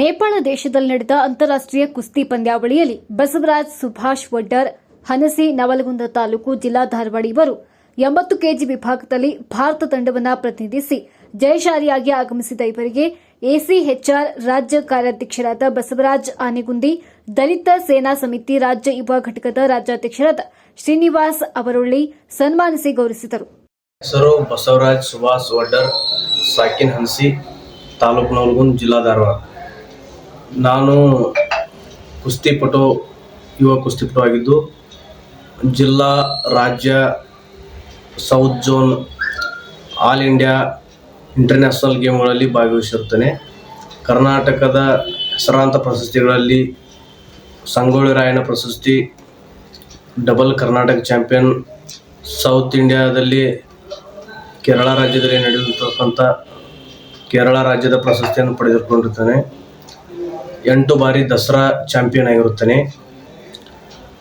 ನೇಪಾಳ ದೇಶದಲ್ಲಿ ನಡೆದ ಅಂತಾರಾಷ್ಟ್ರೀಯ ಕುಸ್ತಿ ಪಂದ್ಯಾವಳಿಯಲ್ಲಿ ಬಸವರಾಜ್, ಸುಭಾಷ್ ವಡ್ಡರ್, ಹನಸಿ, ನವಲಗುಂದ ತಾಲೂಕು ಜಿಲ್ಲಾ ಧಾರವಾಡ ಇವರು ಎಂಬತ್ತು ಕೆಜಿ ವಿಭಾಗದಲ್ಲಿ ಭಾರತ ತಂಡವನ್ನು ಪ್ರತಿನಿಧಿಸಿ ಜಯಶಾಲಿಯಾಗಿ ಆಗಮಿಸಿದ ಇವರಿಗೆ ಎಸಿಎಚ್ಆರ್ ರಾಜ್ಯ ಕಾರ್ಯಾಧ್ಯಕ್ಷರಾದ ಬಸವರಾಜ್ ಆನೆಗುಂದಿ, ದಲಿತ ಸೇನಾ ಸಮಿತಿ ರಾಜ್ಯ ಯುವ ಘಟಕದ ರಾಜ್ಯಾಧ್ಯಕ್ಷರಾದ ಶ್ರೀನಿವಾಸ್ ಅವರೊಳ್ಳಿ ಸನ್ಮಾನಿಸಿ ಗೌರವಿಸಿದರು. ಹೆಸರು ಬಸವರಾಜ್, ಸುಭಾಷ್ ವಡ್ಡರ್, ಸಾಕಿನ್ ಹನ್ಸಿ, ತಾಲೂಕು ನವಲಗುಂದ್ ಜಿಲ್ಲಾ ಧಾರವಾಡ. ನಾನು ಕುಸ್ತಿಪಟು ಯುವ ಕುಸ್ತಿಪಟು ಆಗಿದ್ದು, ಜಿಲ್ಲಾ, ರಾಜ್ಯ, south zone, all India international ಗೇಮ್ಗಳಲ್ಲಿ ಭಾಗವಹಿಸಿರುತ್ತೇನೆ. ಕರ್ನಾಟಕದ ಹೆಸರಾಂತ ಪ್ರಶಸ್ತಿಗಳಲ್ಲಿ ಸಂಗೊಳ್ಳಿ ರಾಯಣ್ಣ ಪ್ರಶಸ್ತಿ, ಡಬಲ್ ಕರ್ನಾಟಕ ಚಾಂಪಿಯನ್, ಸೌತ್ ಇಂಡಿಯಾದಲ್ಲಿ ಕೇರಳ ರಾಜ್ಯದಲ್ಲಿ ನಡೆದಿರ್ತಕ್ಕಂಥ ಕೇರಳ ರಾಜ್ಯದ ಪ್ರಶಸ್ತಿಯನ್ನು ಪಡೆದುಕೊಂಡಿರುತ್ತಾನೆ. ಎಂಟು ಬಾರಿ ದಸರಾ ಚಾಂಪಿಯನ್ ಆಗಿರುತ್ತಾನೆ.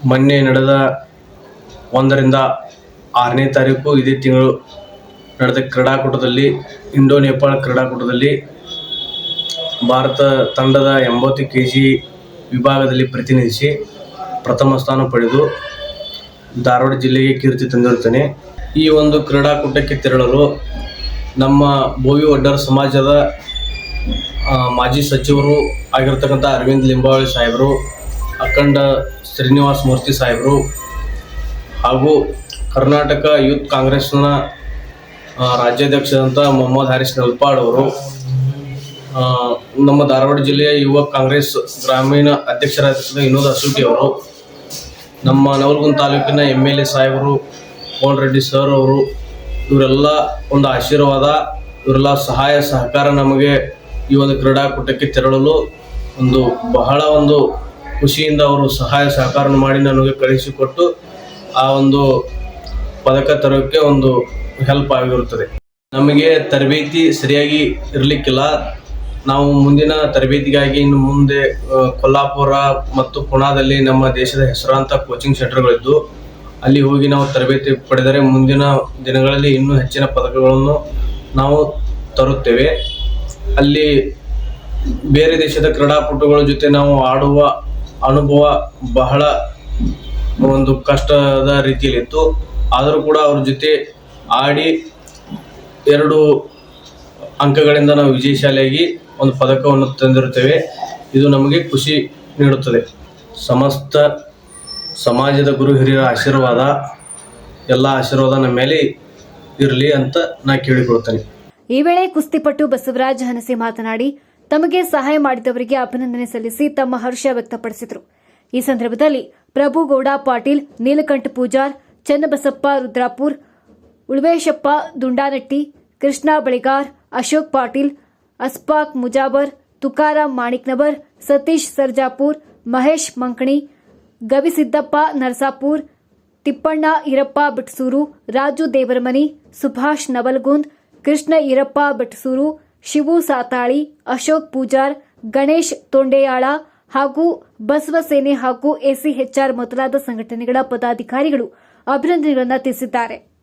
ಮೊನ್ನೆ ನಡೆದ ಒಂದರಿಂದ ಆರನೇ ತಾರೀಕು ಇದೇ ತಿಂಗಳು ನಡೆದ ಕ್ರೀಡಾಕೂಟದಲ್ಲಿ, ಇಂಡೋ ನೇಪಾಳ ಕ್ರೀಡಾಕೂಟದಲ್ಲಿ ಭಾರತ ತಂಡದ ಎಂಬತ್ತು ಕೆ ಜಿ ವಿಭಾಗದಲ್ಲಿ ಪ್ರತಿನಿಧಿಸಿ ಪ್ರಥಮ ಸ್ಥಾನ ಪಡೆದು ಧಾರವಾಡ ಜಿಲ್ಲೆಗೆ ಕೀರ್ತಿ ತಂದಿರುತ್ತಾನೆ. ಈ ಒಂದು ಕ್ರೀಡಾಕೂಟಕ್ಕೆ ತೆರಳಲು ನಮ್ಮ ಬೋವಿ ಒಡ್ಡರ್ ಸಮಾಜದ ಮಾಜಿ ಸಚಿವರು ಆಗಿರ್ತಕ್ಕಂಥ ಅರವಿಂದ್ ಲಿಂಬಾವಳಿ ಸಾಹೇಬರು, ಅಖಂಡ ಶ್ರೀನಿವಾಸ್ ಮೂರ್ತಿ ಸಾಹೇಬರು, ಹಾಗೂ ಕರ್ನಾಟಕ ಯೂತ್ ಕಾಂಗ್ರೆಸ್ನ ರಾಜ್ಯಾಧ್ಯಕ್ಷರಂಥ ಮೊಹಮ್ಮದ್ ಹರೀಶ್ ನಲ್ಪಾಡ್ ಅವರು ನಮ್ಮ ಧಾರವಾಡ ಜಿಲ್ಲೆಯ ಯುವ ಕಾಂಗ್ರೆಸ್ ಗ್ರಾಮೀಣ ಅಧ್ಯಕ್ಷರಾದ ವಿನೋದ್ ಅಸೂಟಿ ಅವರು, ನಮ್ಮ ನವಲಗುಂದ ತಾಲೂಕಿನ ಎಂ ಎಲ್ ಎ ಸಾಹೇಬರು ಕೋನ್ ರೆಡ್ಡಿ ಸರ್ ಅವರು, ಇವರೆಲ್ಲ ಒಂದು ಆಶೀರ್ವಾದ, ಇವರೆಲ್ಲ ಸಹಾಯ ಸಹಕಾರ ನಮಗೆ ಈ ಒಂದು ಕ್ರೀಡಾಕೂಟಕ್ಕೆ ತೆರಳಲು ಒಂದು ಬಹಳ ಒಂದು ಖುಷಿಯಿಂದ ಅವರು ಸಹಾಯ ಸಹಕಾರ ಮಾಡಿ ನನಗೆ ಕಳಿಸಿಕೊಟ್ಟು ಆ ಒಂದು ಪದಕ ತರೋಕ್ಕೆ ಒಂದು ಹೆಲ್ಪ್ ಆಗಿರುತ್ತದೆ. ನಮಗೆ ತರಬೇತಿ ಸರಿಯಾಗಿ ಇರಲಿಕ್ಕಿಲ್ಲ. ನಾವು ಮುಂದಿನ ತರಬೇತಿಗಾಗಿ ಇನ್ನು ಮುಂದೆ ಕೊಲ್ಲಾಪುರ ಮತ್ತು ಪುಣಾದಲ್ಲಿ ನಮ್ಮ ದೇಶದ ಹೆಸರಾಂತ ಕೋಚಿಂಗ್ ಸೆಂಟರ್ಗಳಿದ್ದು ಅಲ್ಲಿ ಹೋಗಿ ನಾವು ತರಬೇತಿ ಪಡೆದರೆ ಮುಂದಿನ ದಿನಗಳಲ್ಲಿ ಇನ್ನೂ ಹೆಚ್ಚಿನ ಪದಕಗಳನ್ನು ನಾವು ತರುತ್ತೇವೆ. ಅಲ್ಲಿ ಬೇರೆ ದೇಶದ ಕ್ರೀಡಾಪಟುಗಳ ಜೊತೆ ನಾವು ಆಡುವ ಅನುಭವ ಬಹಳ ಒಂದು ಕಷ್ಟದ ರೀತಿಯಲ್ಲಿತ್ತು. ಆದರೂ ಕೂಡ ಅವ್ರ ಜೊತೆ ಆಡಿ ಎರಡು ಅಂಕಗಳಿಂದ ನಾವು ವಿಜಯಶಾಲಿಯಾಗಿ ಒಂದು ಪದಕವನ್ನು ತಂದಿರುತ್ತೇವೆ. ಇದು ನಮಗೆ ಖುಷಿ ನೀಡುತ್ತದೆ. ಸಮಸ್ತ ಸಮಾಜದ ಗುರು ಹಿರಿಯರ ಆಶೀರ್ವಾದ, ಎಲ್ಲ ಆಶೀರ್ವಾದ ನಮ್ಮ ಮೇಲೆ ಇರಲಿ ಅಂತ ನಾ ಕೇಳಿಕೊಳ್ತೇನೆ ಈ ವೇಳೆ ಕುಸ್ತಿಪಟ್ಟು ಬಸವರಾಜ್ ಹನಸಿ ಮಾತನಾಡಿ, ತಮಗೆ ಸಹಾಯ ಮಾಡಿದವರಿಗೆ ಅಭಿನಂದನೆ ಸಲ್ಲಿಸಿ ತಮ್ಮ ಹರ್ಷ ವ್ಯಕ್ತಪಡಿಸಿದರು. ಈ ಸಂದರ್ಭದಲ್ಲಿ ಪ್ರಭುಗೌಡ ಪಾಟೀಲ್, ನೀಲಕಂಠ ಪೂಜಾರ್, ಚನ್ನಬಸಪ್ಪ ರುದ್ರಾಪುರ್ ಉಳ್ವೇಶಪ್ಪ ದುಂಡಾನಟ್ಟಿ, ಕೃಷ್ಣ ಬಳಿಗಾರ್, ಅಶೋಕ್ ಪಾಟೀಲ್, ಅಸ್ಪಾಕ್ ಮುಜಾಬರ್ ತುಕಾರಾಮ್ ಮಾಣಿಕ್ನಬರ್ ಸತೀಶ್ ಸರ್ಜಾಪುರ್, ಮಹೇಶ್ ಮಂಕಣಿ, ಗವಿಸಿದ್ದಪ್ಪ ನರಸಾಪುರ್, ತಿಪ್ಪಣ್ಣ ಇರಪ್ಪ ಬಿಟ್ಸೂರು, ರಾಜು ದೇವರಮನಿ, ಸುಭಾಷ್ ನವಲ್ಗುಂದ್ ಕೃಷ್ಣ ಈರಪ್ಪ ಬಟಸೂರು ಶಿವು ಸಾತಾಳಿ, ಅಶೋಕ್ ಪೂಜಾರ್, ಗಣೇಶ್ ತೊಂಡೆಯಾಳ ಹಾಗೂ ಬಸವಸೇನೆ ಹಾಗೂ ಎಸಿಎಚ್ಆರ್ ಮೊದಲಾದ ಸಂಘಟನೆಗಳ ಪದಾಧಿಕಾರಿಗಳು ಅಭಿನಂದನೆಗಳನ್ನು ತಿಳಿಸಿದ್ದಾರೆ.